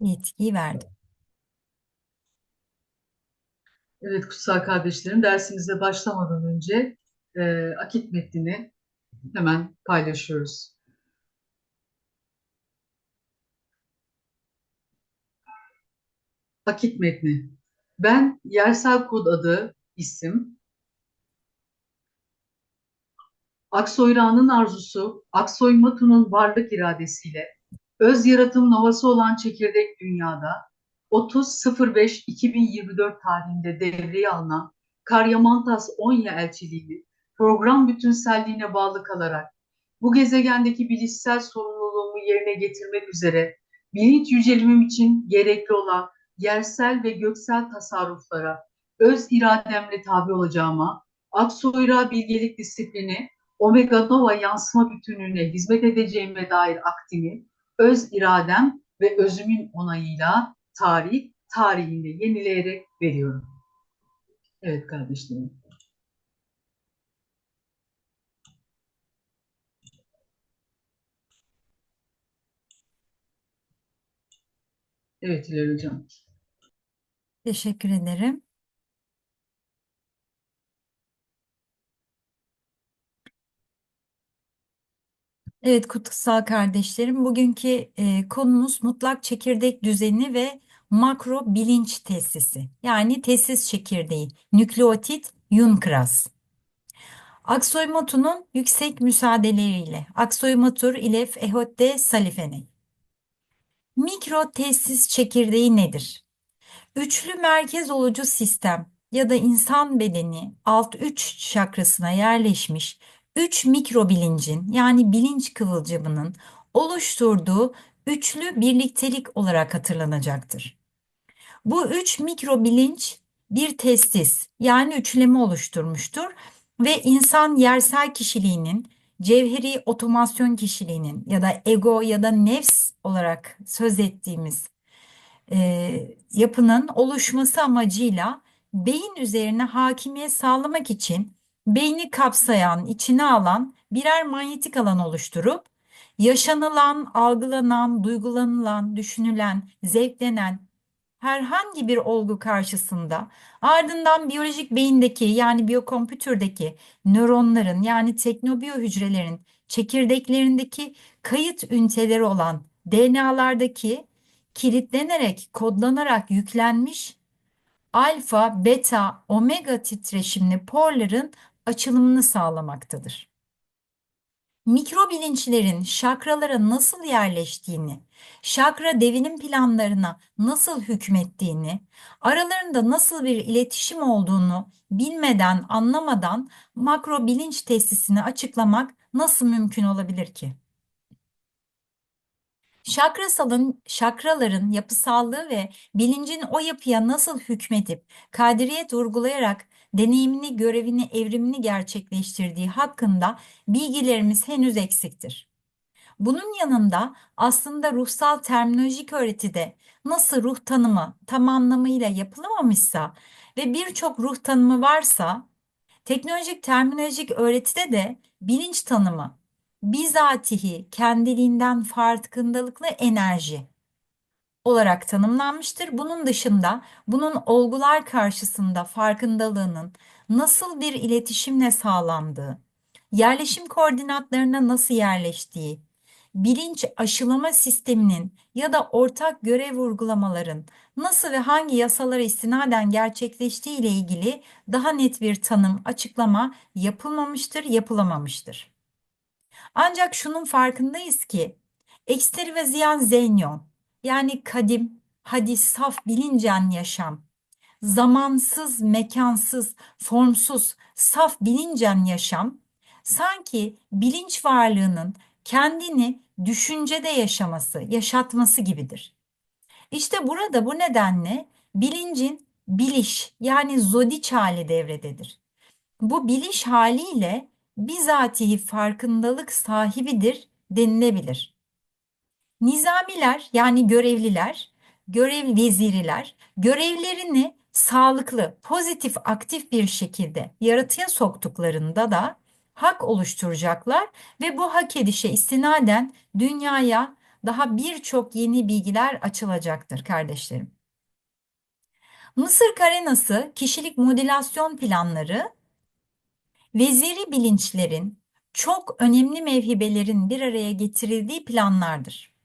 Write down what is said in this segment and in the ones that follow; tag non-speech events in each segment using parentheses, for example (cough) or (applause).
Yetkiyi verdim. Evet kutsal kardeşlerim dersimize başlamadan önce e, akit metnini hemen paylaşıyoruz. Akit metni. Ben yersel kod adı, isim, Aksoyrağ'ın arzusu, Aksoy Matu'nun varlık iradesiyle öz yaratım novası olan çekirdek dünyada 30.05.2024 tarihinde devreye alınan Karyamantas Onya elçiliğini program bütünselliğine bağlı kalarak bu gezegendeki bilişsel sorumluluğumu yerine getirmek üzere bilinç yücelimim için gerekli olan yersel ve göksel tasarruflara öz irademle tabi olacağıma, Aksoyra bilgelik disiplini Omega Nova yansıma bütünlüğüne hizmet edeceğime dair aktimi, öz iradem ve özümün onayıyla tarih, tarihinde yenileyerek veriyorum. Evet kardeşlerim. Evet Hilal Hocam. Teşekkür ederim. Evet kutsal kardeşlerim, bugünkü e, konumuz mutlak çekirdek düzeni ve makro bilinç tesisi. Yani tesis çekirdeği, nükleotit Yunkras. Aksoy Matu'nun yüksek müsaadeleriyle Aksoy Matur ilef ehotte salifeney. Mikro tesis çekirdeği nedir? Üçlü merkez olucu sistem ya da insan bedeni alt üç çakrasına yerleşmiş üç mikro bilincin yani bilinç kıvılcımının oluşturduğu üçlü birliktelik olarak hatırlanacaktır. Bu üç mikro bilinç bir testis yani üçleme oluşturmuştur ve insan yersel kişiliğinin cevheri otomasyon kişiliğinin ya da ego ya da nefs olarak söz ettiğimiz e, yapının oluşması amacıyla beyin üzerine hakimiyet sağlamak için beyni kapsayan, içine alan birer manyetik alan oluşturup yaşanılan, algılanan, duygulanılan, düşünülen, zevklenen herhangi bir olgu karşısında ardından biyolojik beyindeki yani biyokompütürdeki nöronların yani teknobiyo hücrelerin çekirdeklerindeki kayıt üniteleri olan DNA'lardaki kilitlenerek, kodlanarak yüklenmiş alfa, beta, omega titreşimli porların açılımını sağlamaktadır. Mikro bilinçlerin şakralara nasıl yerleştiğini, şakra devinim planlarına nasıl hükmettiğini, aralarında nasıl bir iletişim olduğunu bilmeden, anlamadan makro bilinç tesisini açıklamak nasıl mümkün olabilir ki? Şakrasalın, şakraların yapısallığı ve bilincin o yapıya nasıl hükmedip kadiriyet vurgulayarak deneyimini, görevini, evrimini gerçekleştirdiği hakkında bilgilerimiz henüz eksiktir. Bunun yanında aslında ruhsal terminolojik öğretide nasıl ruh tanımı tam anlamıyla yapılamamışsa ve birçok ruh tanımı varsa, teknolojik terminolojik öğretide de bilinç tanımı bizatihi kendiliğinden farkındalıklı enerji olarak tanımlanmıştır. Bunun dışında bunun olgular karşısında farkındalığının nasıl bir iletişimle sağlandığı, yerleşim koordinatlarına nasıl yerleştiği, bilinç aşılama sisteminin ya da ortak görev vurgulamaların nasıl ve hangi yasalara istinaden gerçekleştiği ile ilgili daha net bir tanım, açıklama yapılmamıştır, yapılamamıştır. Ancak şunun farkındayız ki eksteri ve ziyan zenyon yani kadim, hadis, saf bilincen yaşam, zamansız, mekansız, formsuz, saf bilincen yaşam sanki bilinç varlığının kendini düşüncede yaşaması, yaşatması gibidir. İşte burada bu nedenle bilincin biliş yani zodiç hali devrededir. Bu biliş haliyle bizatihi farkındalık sahibidir denilebilir. Nizamiler yani görevliler, görev veziriler görevlerini sağlıklı, pozitif, aktif bir şekilde yaratıya soktuklarında da hak oluşturacaklar ve bu hak edişe istinaden dünyaya daha birçok yeni bilgiler açılacaktır kardeşlerim. Mısır Karenası kişilik modülasyon planları veziri bilinçlerin çok önemli mevhibelerin bir araya getirildiği planlardır.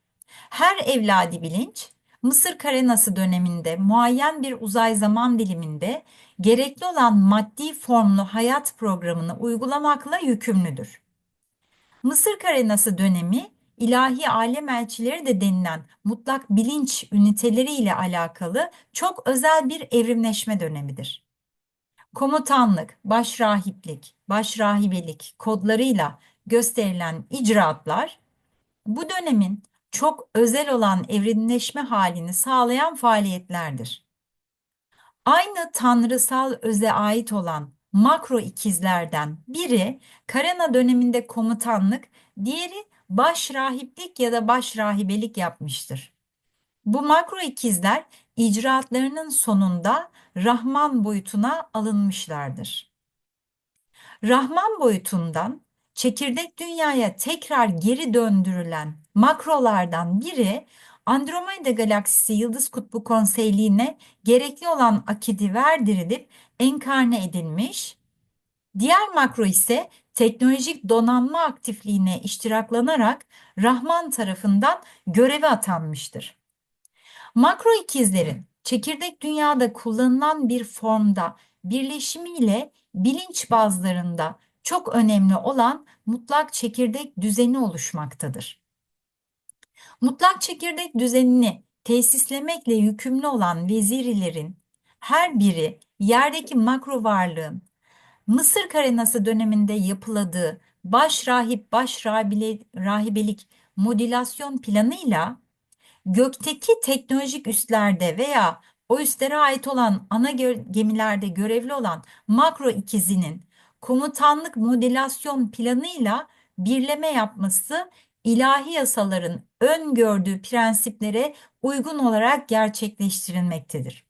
Her evladi bilinç Mısır Karenası döneminde muayyen bir uzay zaman diliminde gerekli olan maddi formlu hayat programını uygulamakla yükümlüdür. Mısır Karenası dönemi ilahi alem elçileri de denilen mutlak bilinç üniteleri ile alakalı çok özel bir evrimleşme dönemidir. Komutanlık, başrahiplik, başrahibelik kodlarıyla gösterilen icraatlar bu dönemin çok özel olan evrimleşme halini sağlayan faaliyetlerdir. Aynı tanrısal öze ait olan makro ikizlerden biri Karena döneminde komutanlık, diğeri başrahiplik ya da başrahibelik yapmıştır. Bu makro ikizler icraatlarının sonunda Rahman boyutuna alınmışlardır. Rahman boyutundan çekirdek dünyaya tekrar geri döndürülen makrolardan biri Andromeda galaksisi Yıldız Kutbu Konseyliğine gerekli olan akidi verdirilip enkarne edilmiş. Diğer makro ise teknolojik donanma aktifliğine iştiraklanarak Rahman tarafından göreve atanmıştır. Makro ikizlerin çekirdek dünyada kullanılan bir formda birleşimiyle bilinç bazlarında çok önemli olan mutlak çekirdek düzeni oluşmaktadır. Mutlak çekirdek düzenini tesislemekle yükümlü olan vezirilerin her biri yerdeki makro varlığın Mısır Karenası döneminde yapıladığı baş rahip baş rahibelik modülasyon planıyla gökteki teknolojik üslerde veya o üslere ait olan ana gemilerde görevli olan makro ikizinin komutanlık modülasyon planıyla birleme yapması ilahi yasaların öngördüğü prensiplere uygun olarak gerçekleştirilmektedir.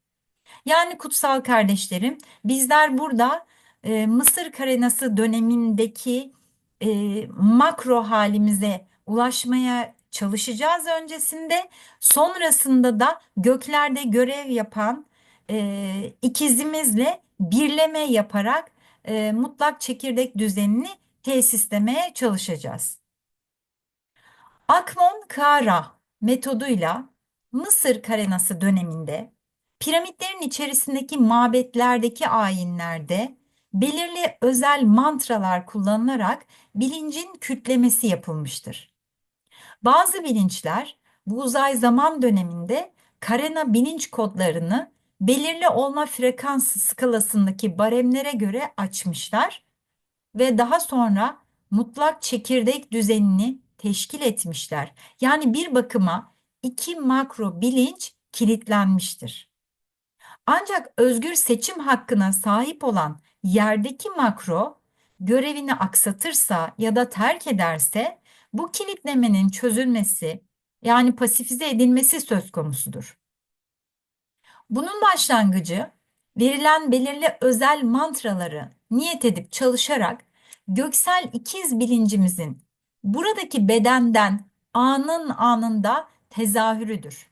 Yani kutsal kardeşlerim, bizler burada e, Mısır Karenası dönemindeki e, makro halimize ulaşmaya çalışacağız öncesinde. Sonrasında da göklerde görev yapan e, ikizimizle birleme yaparak e, mutlak çekirdek düzenini tesislemeye çalışacağız. Akmon Kara metoduyla Mısır Karenası döneminde piramitlerin içerisindeki mabetlerdeki ayinlerde belirli özel mantralar kullanılarak bilincin kütlemesi yapılmıştır. Bazı bilinçler bu uzay zaman döneminde Karena bilinç kodlarını belirli olma frekans skalasındaki baremlere göre açmışlar ve daha sonra mutlak çekirdek düzenini teşkil etmişler. Yani bir bakıma iki makro bilinç kilitlenmiştir. Ancak özgür seçim hakkına sahip olan yerdeki makro görevini aksatırsa ya da terk ederse bu kilitlemenin çözülmesi yani pasifize edilmesi söz konusudur. Bunun başlangıcı verilen belirli özel mantraları niyet edip çalışarak göksel ikiz bilincimizin buradaki bedenden anın anında tezahürüdür.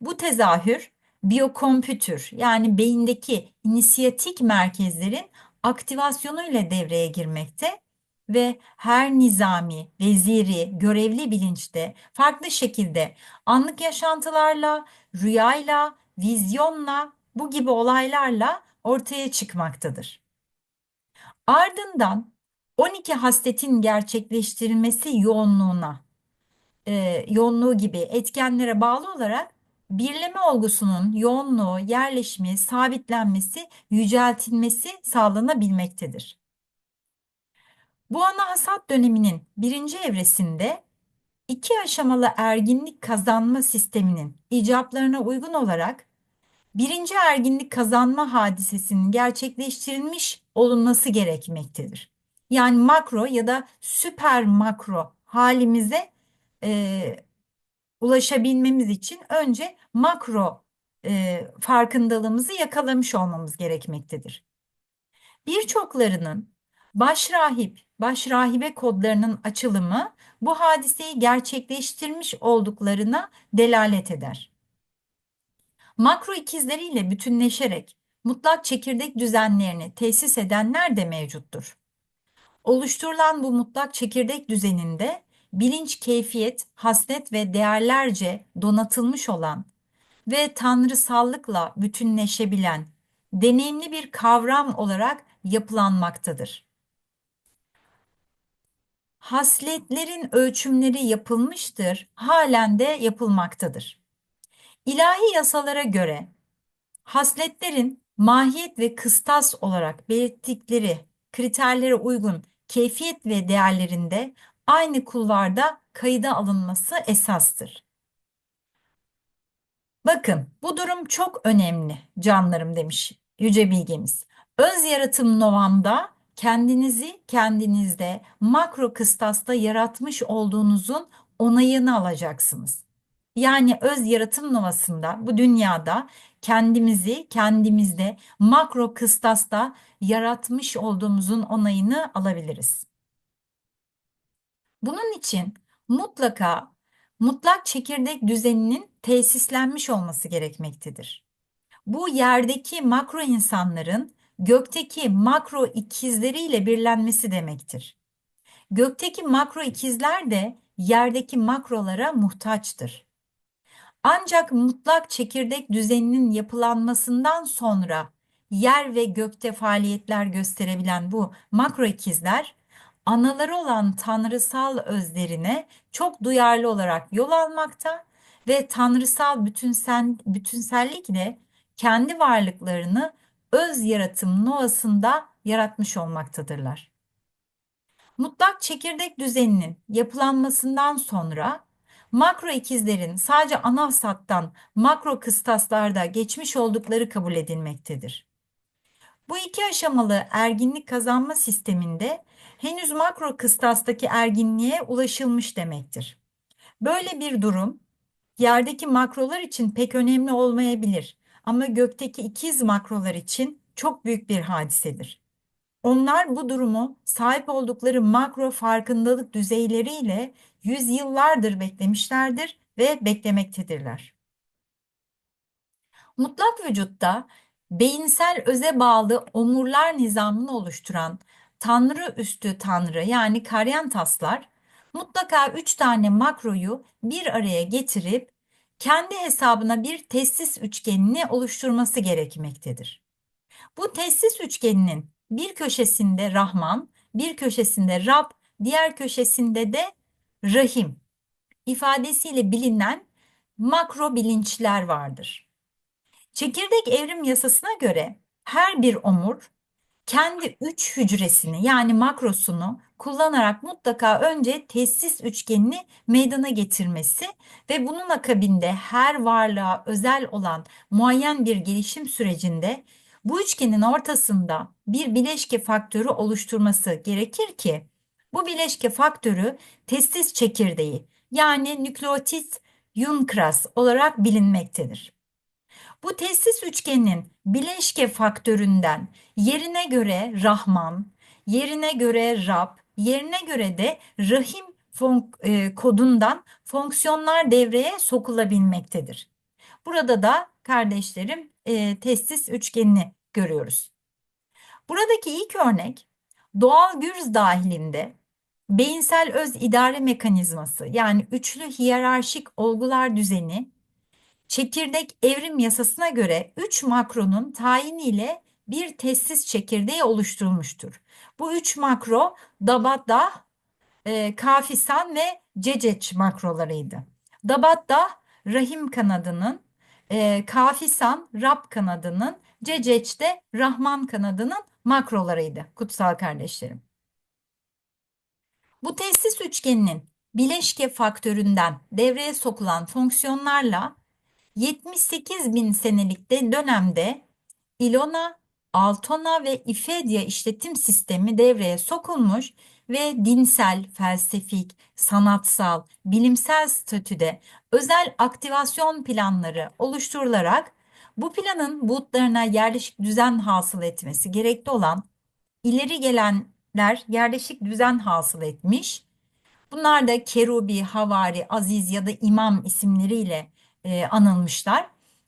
Bu tezahür biyokompütür yani beyindeki inisiyatik merkezlerin aktivasyonu ile devreye girmekte ve her nizami, veziri, görevli bilinçte farklı şekilde anlık yaşantılarla, rüyayla, vizyonla, bu gibi olaylarla ortaya çıkmaktadır. Ardından 12 hasletin gerçekleştirilmesi yoğunluğuna, e, yoğunluğu gibi etkenlere bağlı olarak birleme olgusunun yoğunluğu, yerleşimi, sabitlenmesi, yüceltilmesi sağlanabilmektedir. Bu ana hasat döneminin birinci evresinde iki aşamalı erginlik kazanma sisteminin icaplarına uygun olarak birinci erginlik kazanma hadisesinin gerçekleştirilmiş olunması gerekmektedir. Yani makro ya da süper makro halimize e, ulaşabilmemiz için önce makro e, farkındalığımızı yakalamış olmamız gerekmektedir. Birçoklarının başrahip, başrahibe kodlarının açılımı bu hadiseyi gerçekleştirmiş olduklarına delalet eder. Makro ikizleriyle bütünleşerek mutlak çekirdek düzenlerini tesis edenler de mevcuttur. Oluşturulan bu mutlak çekirdek düzeninde bilinç, keyfiyet, haslet ve değerlerce donatılmış olan ve tanrısallıkla bütünleşebilen deneyimli bir kavram olarak yapılanmaktadır. Hasletlerin ölçümleri yapılmıştır, halen de yapılmaktadır. İlahi yasalara göre hasletlerin mahiyet ve kıstas olarak belirttikleri kriterlere uygun keyfiyet ve değerlerinde aynı kulvarda kayıda alınması esastır. Bakın bu durum çok önemli canlarım demiş Yüce Bilgemiz. Öz yaratım novamda kendinizi kendinizde makro kıstasta yaratmış olduğunuzun onayını alacaksınız. Yani öz yaratım novasında bu dünyada kendimizi kendimizde makro kıstasta yaratmış olduğumuzun onayını alabiliriz. Bunun için mutlaka mutlak çekirdek düzeninin tesislenmiş olması gerekmektedir. Bu yerdeki makro insanların gökteki makro ikizleriyle birlenmesi demektir. Gökteki makro ikizler de yerdeki makrolara muhtaçtır. Ancak mutlak çekirdek düzeninin yapılanmasından sonra yer ve gökte faaliyetler gösterebilen bu makro ikizler anaları olan tanrısal özlerine çok duyarlı olarak yol almakta ve tanrısal bütünsel, bütünsellikle kendi varlıklarını öz yaratım noasında yaratmış olmaktadırlar. Mutlak çekirdek düzeninin yapılanmasından sonra makro ikizlerin sadece ana hasattan makro kıstaslarda geçmiş oldukları kabul edilmektedir. Bu iki aşamalı erginlik kazanma sisteminde henüz makro kıstastaki erginliğe ulaşılmış demektir. Böyle bir durum yerdeki makrolar için pek önemli olmayabilir ama gökteki ikiz makrolar için çok büyük bir hadisedir. Onlar bu durumu sahip oldukları makro farkındalık düzeyleriyle yüzyıllardır beklemişlerdir ve beklemektedirler. Mutlak vücutta beyinsel öze bağlı omurlar nizamını oluşturan Tanrı üstü Tanrı yani karyantaslar mutlaka üç tane makroyu bir araya getirip kendi hesabına bir testis üçgenini oluşturması gerekmektedir. Bu testis üçgeninin bir köşesinde Rahman, bir köşesinde Rab, diğer köşesinde de Rahim ifadesiyle bilinen makro bilinçler vardır. Çekirdek evrim yasasına göre her bir omur kendi üç hücresini yani makrosunu kullanarak mutlaka önce testis üçgenini meydana getirmesi ve bunun akabinde her varlığa özel olan muayyen bir gelişim sürecinde bu üçgenin ortasında bir bileşke faktörü oluşturması gerekir ki bu bileşke faktörü testis çekirdeği yani nükleotit Yuncras olarak bilinmektedir. Bu testis üçgeninin bileşke faktöründen yerine göre Rahman, yerine göre Rab, yerine göre de Rahim fon e, kodundan fonksiyonlar devreye sokulabilmektedir. Burada da kardeşlerim e, testis üçgenini görüyoruz. Buradaki ilk örnek doğal gürz dahilinde beyinsel öz idare mekanizması yani üçlü hiyerarşik olgular düzeni çekirdek evrim yasasına göre 3 makronun tayiniyle bir testis çekirdeği oluşturulmuştur. Bu 3 makro Dabada, e, Kafisan ve Ceceç makrolarıydı. Dabada rahim kanadının, e, Kafisan Rab kanadının, Ceceç de Rahman kanadının makrolarıydı kutsal kardeşlerim. Bu testis üçgeninin bileşke faktöründen devreye sokulan fonksiyonlarla 78 bin senelik de dönemde Ilona, Altona ve İfedya işletim sistemi devreye sokulmuş ve dinsel, felsefik, sanatsal, bilimsel statüde özel aktivasyon planları oluşturularak bu planın bulutlarına yerleşik düzen hasıl etmesi gerekli olan ileri gelen bilinçler yerleşik düzen hasıl etmiş. Bunlar da Kerubi, Havari, Aziz ya da İmam isimleriyle e, anılmışlar.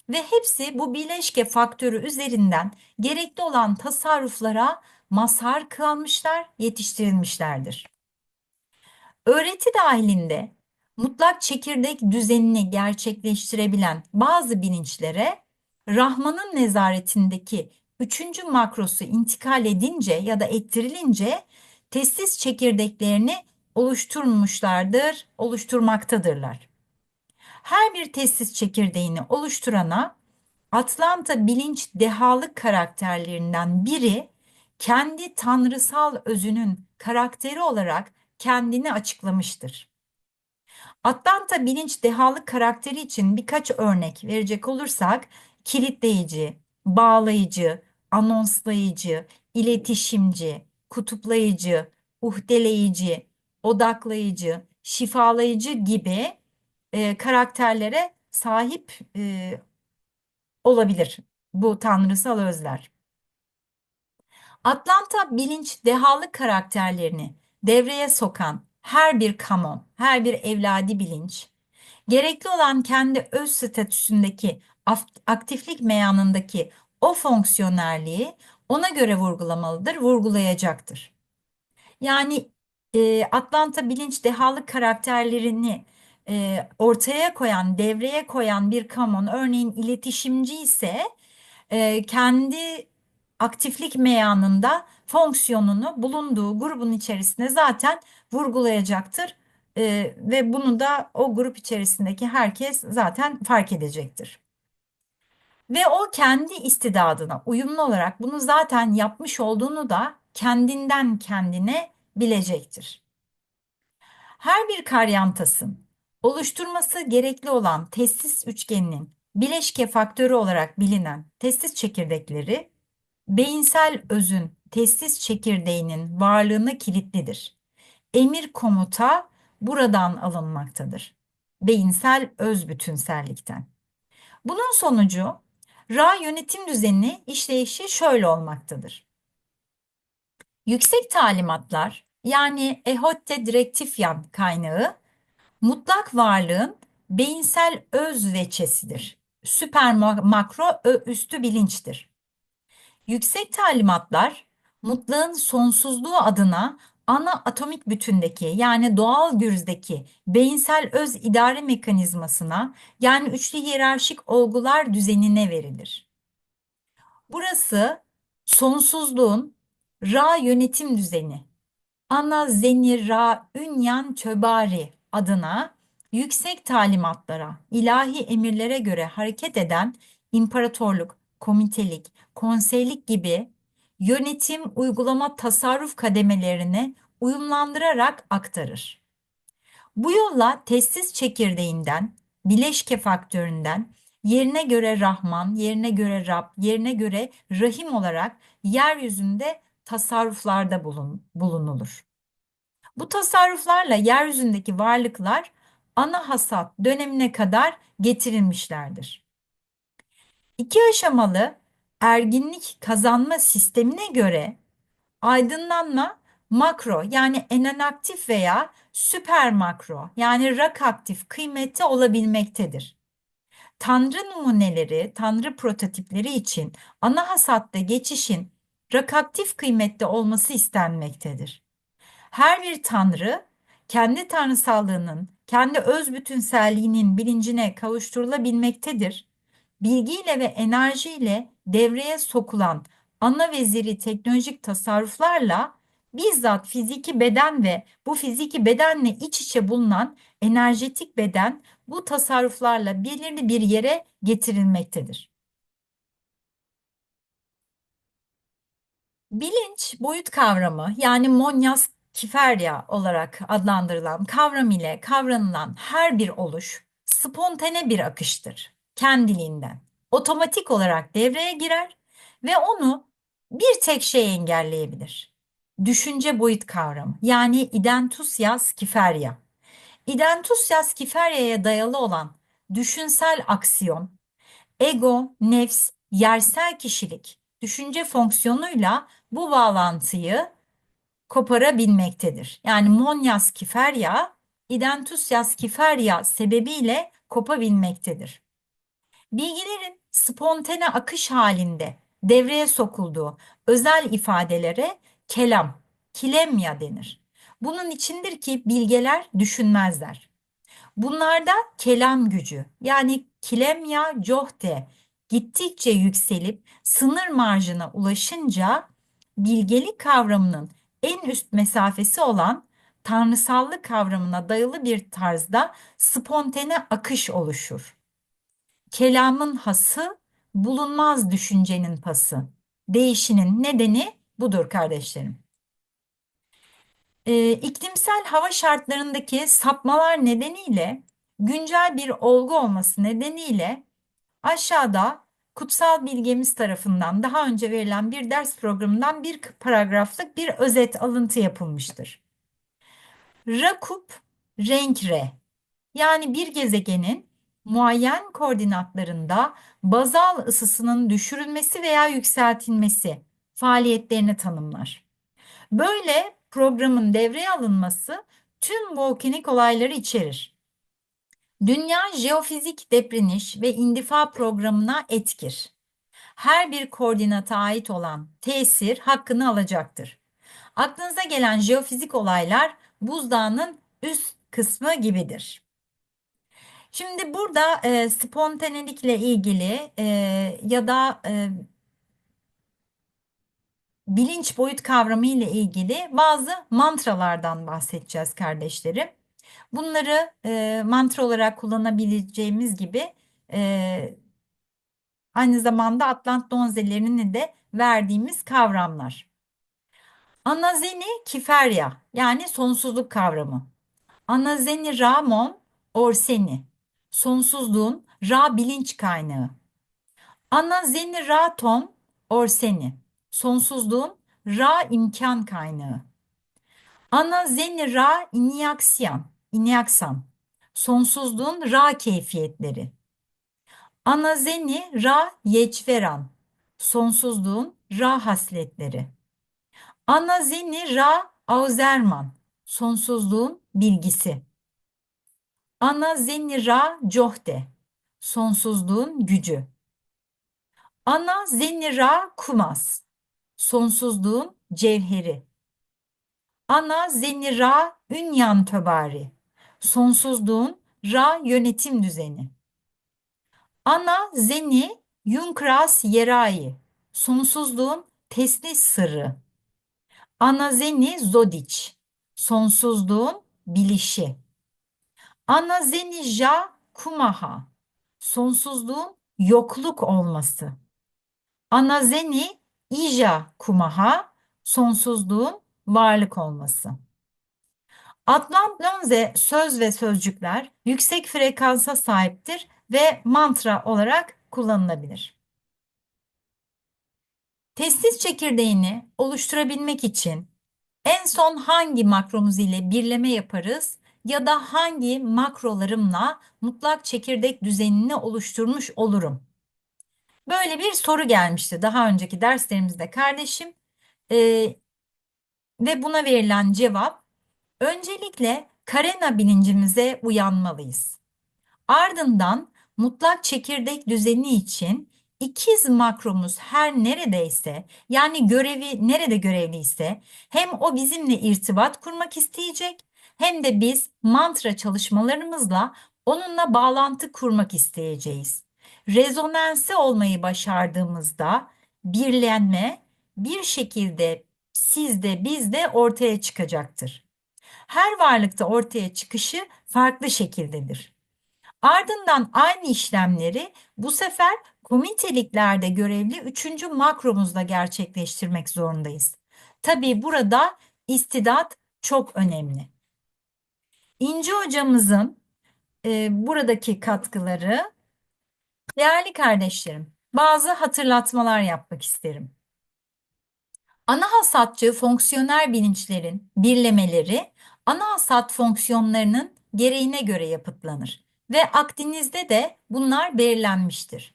Ve hepsi bu bileşke faktörü üzerinden gerekli olan tasarruflara mazhar kılmışlar, yetiştirilmişlerdir. Öğreti dahilinde mutlak çekirdek düzenini gerçekleştirebilen bazı bilinçlere Rahman'ın nezaretindeki üçüncü makrosu intikal edince ya da ettirilince testis çekirdeklerini oluşturmuşlardır, oluşturmaktadırlar. Her bir testis çekirdeğini oluşturana Atlanta bilinç dehalık karakterlerinden biri kendi tanrısal özünün karakteri olarak kendini açıklamıştır. Atlanta bilinç dehalık karakteri için birkaç örnek verecek olursak kilitleyici, bağlayıcı, anonslayıcı, iletişimci, kutuplayıcı, uhdeleyici, odaklayıcı, şifalayıcı gibi e, karakterlere sahip e, olabilir bu tanrısal özler. Atlanta bilinç dehalı karakterlerini devreye sokan her bir kamon, her bir evladi bilinç, gerekli olan kendi öz statüsündeki aktiflik meyanındaki o fonksiyonerliği ona göre vurgulamalıdır, vurgulayacaktır. Yani e, Atlanta bilinç dehalı karakterlerini e, ortaya koyan, devreye koyan bir kamon, örneğin iletişimci ise e, kendi aktiflik meyanında fonksiyonunu bulunduğu grubun içerisinde zaten vurgulayacaktır. E, ve bunu da o grup içerisindeki herkes zaten fark edecektir. Ve o kendi istidadına uyumlu olarak bunu zaten yapmış olduğunu da kendinden kendine bilecektir. Her bir karyantasın oluşturması gerekli olan testis üçgeninin bileşke faktörü olarak bilinen testis çekirdekleri beyinsel özün testis çekirdeğinin varlığına kilitlidir. Emir komuta buradan alınmaktadır. Beyinsel öz bütünsellikten. Bunun sonucu Ra yönetim düzeni işleyişi şöyle olmaktadır. Yüksek talimatlar yani ehotte direktifyan kaynağı mutlak varlığın beyinsel öz veçesidir. Süper makro üstü bilinçtir. Yüksek talimatlar mutlağın sonsuzluğu adına ana atomik bütündeki yani doğal güzdeki beyinsel öz idare mekanizmasına yani üçlü hiyerarşik olgular düzenine verilir. Burası sonsuzluğun Ra yönetim düzeni. Ana Zeni Ra Ünyan Töbari adına yüksek talimatlara, ilahi emirlere göre hareket eden imparatorluk, komitelik, konseylik gibi yönetim, uygulama, tasarruf kademelerini uyumlandırarak aktarır. Bu yolla testis çekirdeğinden, bileşke faktöründen yerine göre Rahman, yerine göre Rab, yerine göre Rahim olarak yeryüzünde tasarruflarda bulun, bulunulur. Bu tasarruflarla yeryüzündeki varlıklar ana hasat dönemine kadar getirilmişlerdir. İki aşamalı erginlik kazanma sistemine göre aydınlanma makro yani enanaktif veya süper makro yani rak aktif kıymeti olabilmektedir. Tanrı numuneleri, tanrı prototipleri için ana hasatta geçişin rak aktif kıymetli olması istenmektedir. Her bir tanrı kendi tanrısallığının, kendi öz bütünselliğinin bilincine kavuşturulabilmektedir. Bilgiyle ve enerjiyle devreye sokulan ana veziri teknolojik tasarruflarla bizzat fiziki beden ve bu fiziki bedenle iç içe bulunan enerjetik beden bu tasarruflarla belirli bir yere getirilmektedir. Bilinç boyut kavramı yani Monyas kiferya olarak adlandırılan kavram ile kavranılan her bir oluş spontane bir akıştır kendiliğinden. Otomatik olarak devreye girer ve onu bir tek şey engelleyebilir. Düşünce boyut kavramı yani identusyas kiferya. İdentusyas kiferyaya dayalı olan düşünsel aksiyon, ego, nefs, yersel kişilik, düşünce fonksiyonuyla bu bağlantıyı koparabilmektedir. Yani Monyas kiferya, Identusias kiferya sebebiyle kopabilmektedir. Bilgilerin spontane akış halinde devreye sokulduğu özel ifadelere kelam, kilemya denir. Bunun içindir ki bilgeler düşünmezler. Bunlarda kelam gücü yani kilemya cohte gittikçe yükselip sınır marjına ulaşınca bilgelik kavramının en üst mesafesi olan tanrısallık kavramına dayalı bir tarzda spontane akış oluşur. Kelamın hası bulunmaz düşüncenin pası. Değişinin nedeni budur kardeşlerim. Ee, iklimsel hava şartlarındaki sapmalar nedeniyle güncel bir olgu olması nedeniyle aşağıda kutsal bilgemiz tarafından daha önce verilen bir ders programından bir paragraflık bir özet alıntı yapılmıştır. Rakup renk re yani bir gezegenin muayyen koordinatlarında bazal ısısının düşürülmesi veya yükseltilmesi faaliyetlerini tanımlar. Böyle programın devreye alınması tüm volkanik olayları içerir. Dünya jeofizik depriniş ve indifa programına etkir. Her bir koordinata ait olan tesir hakkını alacaktır. Aklınıza gelen jeofizik olaylar buzdağının üst kısmı gibidir. Şimdi burada e, spontanelikle ilgili e, ya da e, bilinç boyut kavramı ile ilgili bazı mantralardan bahsedeceğiz kardeşlerim. Bunları e, mantra olarak kullanabileceğimiz gibi e, aynı zamanda Atlant donzelerinin de verdiğimiz kavramlar. Anazeni kiferya yani sonsuzluk kavramı. Anazeni Ramon Orseni sonsuzluğun Ra bilinç kaynağı. Anazeni Raton Orseni sonsuzluğun Ra imkan kaynağı. Anazeni Ra inyaksiyan, inyaksan, sonsuzluğun Ra keyfiyetleri. Anazeni Ra yecveran, sonsuzluğun Ra hasletleri. Anazeni Ra auzerman, sonsuzluğun bilgisi. Anazeni Ra cohde, sonsuzluğun gücü. Anazeni Ra kumas, sonsuzluğun cevheri. Ana zeni ra ünyan töbari. Sonsuzluğun ra yönetim düzeni. Ana zeni yunkras yerai. Sonsuzluğun teslis sırrı. Ana zeni zodiç. Sonsuzluğun bilişi. Ana zeni ja kumaha. Sonsuzluğun yokluk olması. Ana zeni ija kumaha. Sonsuzluğun varlık olması. Atlant söz ve sözcükler yüksek frekansa sahiptir ve mantra olarak kullanılabilir. Testis çekirdeğini oluşturabilmek için en son hangi makromuz ile birleme yaparız ya da hangi makrolarımla mutlak çekirdek düzenini oluşturmuş olurum? Böyle bir soru gelmişti daha önceki derslerimizde kardeşim. Ee, ve buna verilen cevap öncelikle karena bilincimize uyanmalıyız. Ardından mutlak çekirdek düzeni için ikiz makromuz her neredeyse yani görevi nerede görevliyse hem o bizimle irtibat kurmak isteyecek hem de biz mantra çalışmalarımızla onunla bağlantı kurmak isteyeceğiz. Rezonansı olmayı başardığımızda birlenme bir şekilde sizde, bizde ortaya çıkacaktır. Her varlıkta ortaya çıkışı farklı şekildedir. Ardından aynı işlemleri bu sefer komiteliklerde görevli üçüncü makromuzda gerçekleştirmek zorundayız. Tabii burada istidat çok önemli. İnci hocamızın e, buradaki katkıları, değerli kardeşlerim, bazı hatırlatmalar yapmak isterim. Ana hasatçı fonksiyoner bilinçlerin birlemeleri ana hasat fonksiyonlarının gereğine göre yapıtlanır ve aktinizde de bunlar belirlenmiştir.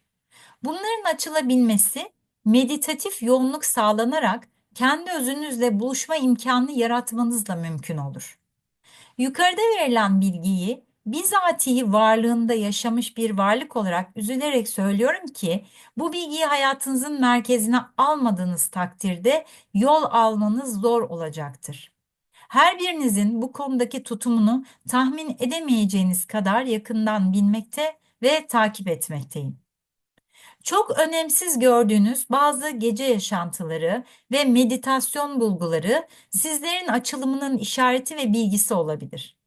Bunların açılabilmesi meditatif yoğunluk sağlanarak kendi özünüzle buluşma imkanı yaratmanızla mümkün olur. Yukarıda verilen bilgiyi bizatihi varlığında yaşamış bir varlık olarak üzülerek söylüyorum ki bu bilgiyi hayatınızın merkezine almadığınız takdirde yol almanız zor olacaktır. Her birinizin bu konudaki tutumunu tahmin edemeyeceğiniz kadar yakından bilmekte ve takip etmekteyim. Çok önemsiz gördüğünüz bazı gece yaşantıları ve meditasyon bulguları sizlerin açılımının işareti ve bilgisi olabilir.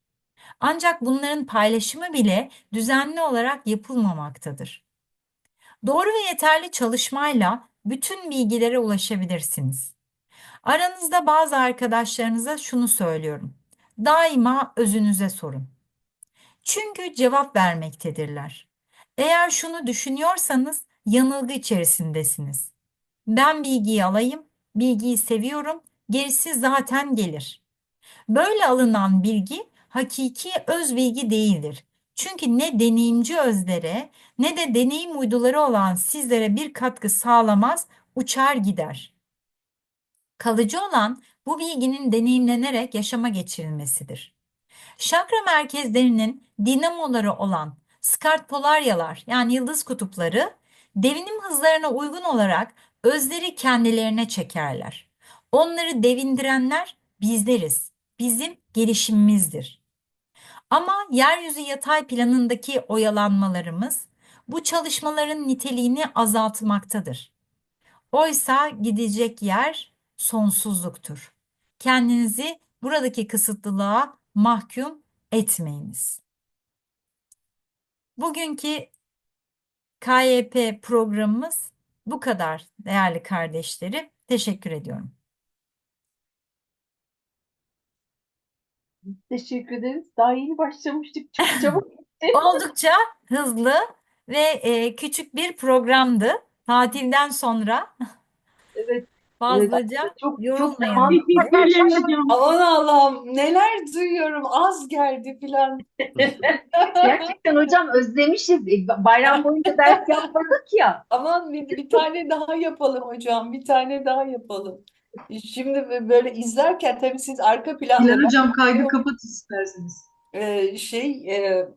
Ancak bunların paylaşımı bile düzenli olarak yapılmamaktadır. Doğru ve yeterli çalışmayla bütün bilgilere ulaşabilirsiniz. Aranızda bazı arkadaşlarınıza şunu söylüyorum. Daima özünüze sorun. Çünkü cevap vermektedirler. Eğer şunu düşünüyorsanız yanılgı içerisindesiniz. Ben bilgiyi alayım, bilgiyi seviyorum, gerisi zaten gelir. Böyle alınan bilgi hakiki öz bilgi değildir. Çünkü ne deneyimci özlere ne de deneyim uyduları olan sizlere bir katkı sağlamaz, uçar gider. Kalıcı olan bu bilginin deneyimlenerek yaşama geçirilmesidir. Şakra merkezlerinin dinamoları olan skartpolaryalar yani yıldız kutupları devinim hızlarına uygun olarak özleri kendilerine çekerler. Onları devindirenler bizleriz. Bizim gelişimimizdir. Ama yeryüzü yatay planındaki oyalanmalarımız bu çalışmaların niteliğini azaltmaktadır. Oysa gidecek yer sonsuzluktur. Kendinizi buradaki kısıtlılığa mahkum etmeyiniz. Bugünkü KYP programımız bu kadar değerli kardeşlerim. Teşekkür ediyorum. Teşekkür ederiz. Daha yeni başlamıştık. Çok (laughs) çabuk gitti. Oldukça hızlı ve e, küçük bir programdı. Tatilden sonra. Fazlaca Çok çok. Gülüyor hocam. Aman Allah'ım neler duyuyorum az geldi filan. (laughs) Gerçekten hocam özlemişiz. E, Bayram boyunca ders yapmadık ya. Aman bir, bir tane daha yapalım hocam bir tane daha yapalım. Şimdi böyle izlerken tabii siz arka planda Bilal hocam kaydı kapat isterseniz. e, şey e,